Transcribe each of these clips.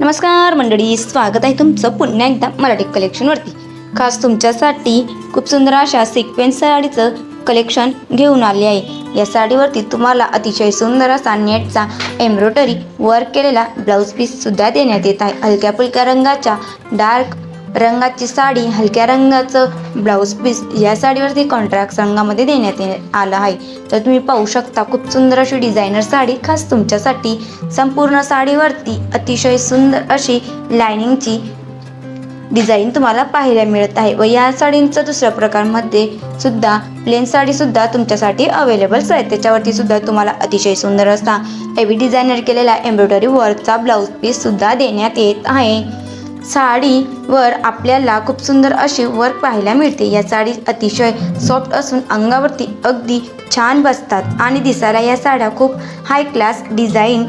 नमस्कार मंडळी स्वागत आहे तुमचं पुन्हा एकदा मराठी कलेक्शनवरती खास तुमच्यासाठी खूप सुंदर अशा सिक्वेन्स साडीचं कलेक्शन घेऊन आले आहे. या साडीवरती तुम्हाला अतिशय सुंदर असा नेटचा एम्ब्रॉयडरी वर्क केलेला ब्लाऊज पीससुद्धा देण्यात येत आहे. हलक्या फुलक्या रंगाच्या डार्क रंगाची साडी हलक्या रंगाचं ब्लाऊज पीस या साडीवरती कॉन्ट्राक्ट रंगामध्ये देण्यात ये- आलं आहे. तर तुम्ही पाहू शकता खूप सुंदर अशी डिझायनर साडी खास तुमच्यासाठी संपूर्ण साडीवरती अतिशय सुंदर अशी लायनिंगची डिझाईन तुम्हाला पाहायला मिळत आहे. व या साडींचं दुसऱ्या प्रकारमध्ये सुद्धा प्लेन साडी सुद्धा तुमच्यासाठी अवेलेबल्स आहे. त्याच्यावरती सुद्धा तुम्हाला अतिशय सुंदर असा हेवी डिझायनर केलेला एम्ब्रॉयडरी वर्कचा ब्लाऊज पीस सुद्धा देण्यात येत आहे. साडीवर आपल्याला खूप सुंदर अशी वर्क पाहायला मिळते. या साडी अतिशय सॉफ्ट असून अंगावरती अगदी छान बसतात आणि दिसायला या साड्या खूप हाय क्लास डिझाईन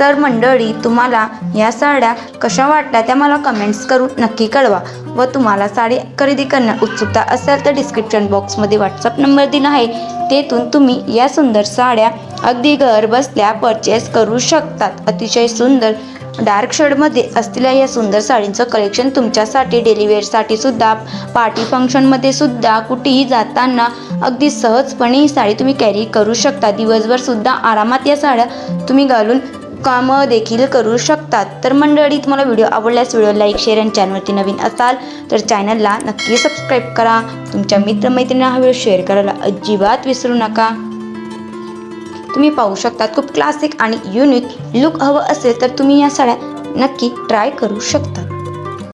तर मंडळी तुम्हाला या साड्या कशा वाटल्या त्या मला कमेंट्स करून नक्की कळवा व तुम्हाला साडी खरेदी करण्यात उत्सुकता असेल तर डिस्क्रिप्शन बॉक्समध्ये व्हॉट्सअप नंबर दिला आहे. तेथून तुम्ही या सुंदर साड्या अगदी घर बसल्या परचेस करू शकतात. अतिशय सुंदर डार्क शेडमध्ये असलेल्या या सुंदर साडींचं कलेक्शन तुमच्यासाठी डेलीवेअरसाठी सुद्धा पार्टी फंक्शनमध्ये सुद्धा कुठेही जाताना अगदी सहजपणे ही साडी तुम्ही कॅरी करू शकता. दिवसभर सुद्धा आरामात या साड्या तुम्ही घालून कामं देखील करू शकतात. तर मंडळी तुम्हाला व्हिडिओ आवडल्यास व्हिडिओ लाईक शेअर आणि चॅनलवरती नवीन असाल तर चॅनलला नक्की सबस्क्राईब करा. तुमच्या मित्रमैत्रिणींना हा व्हिडिओ शेअर करायला अजिबात विसरू नका. तुम्ही पाहू शकतात. खूप क्लासिक आणि युनिक लुक हवं असेल तर तुम्ही या साड्या नक्की ट्राय करू शकता.